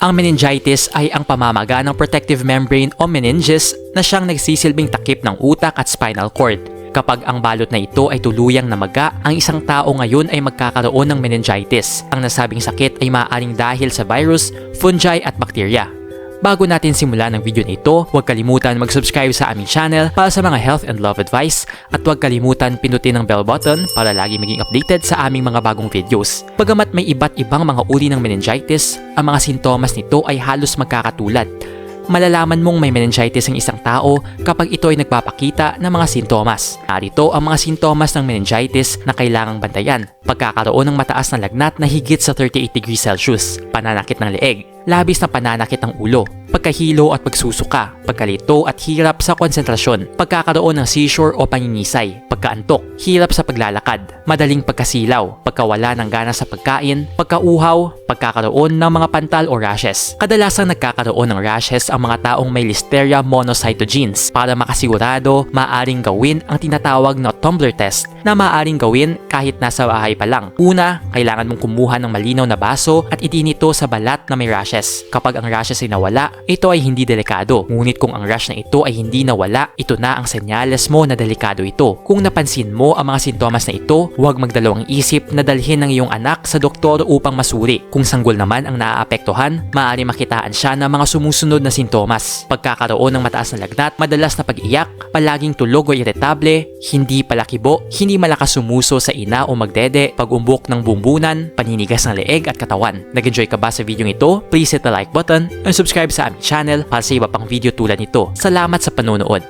Ang meningitis ay ang pamamaga ng protective membrane o meninges na siyang nagsisilbing takip ng utak at spinal cord. Kapag ang balot na ito ay tuluyang namaga, ang isang tao ngayon ay magkakaroon ng meningitis. Ang nasabing sakit ay maaaring dahil sa virus, fungi at bakterya. Bago natin simulan ang video na ito, huwag kalimutan mag-subscribe sa aming channel para sa mga health and love advice at huwag kalimutan pindutin ang bell button para lagi maging updated sa aming mga bagong videos. Bagamat may iba't ibang mga uri ng meningitis, ang mga sintomas nito ay halos magkakatulad. Malalaman mong may meningitis ang isang tao kapag ito ay nagpapakita ng mga sintomas. Narito ang mga sintomas ng meningitis na kailangang bantayan. Pagkakaroon ng mataas na lagnat na higit sa 38 degrees Celsius, pananakit ng leeg, labis na pananakit ng ulo, pagkahilo at pagsusuka, pagkalito at hirap sa konsentrasyon, pagkakaroon ng seizure o pangingisay, pagkaantok, hirap sa paglalakad, madaling pagkasilaw, pagkawala ng gana sa pagkain, pagkauhaw, pagkakaroon ng mga pantal o rashes. Kadalasang nagkakaroon ng rashes ang mga taong may Listeria monocytogenes. Para makasigurado, maaring gawin ang tinatawag na tumbler test na maaring gawin kahit nasa bahay pa lang. Una, kailangan mong kumuha ng malinaw na baso at itinito sa balat na may rashes. Kapag ang rashes ay nawala, ito ay hindi delikado. Ngunit kung ang rash na ito ay hindi nawala, ito na ang senyales mo na delikado ito. Kung napansin mo ang mga sintomas na ito, huwag magdalawang isip na dalhin ng iyong anak sa doktor upang masuri. Kung sanggol naman ang naaapektuhan, maaari makitaan siya ng mga sumusunod na sintomas. Pagkakaroon ng mataas na lagnat, madalas na pag-iyak, palaging tulog o irritable, hindi palakibo, hindi malakas sumuso sa ina o magdede, pag-umbok ng bumbunan, paninigas ng leeg at katawan. Nag-enjoy ka ba sa video ito? Please hit the like button and subscribe sa aming channel para sa iba pang video tulad nito. Salamat sa panonood.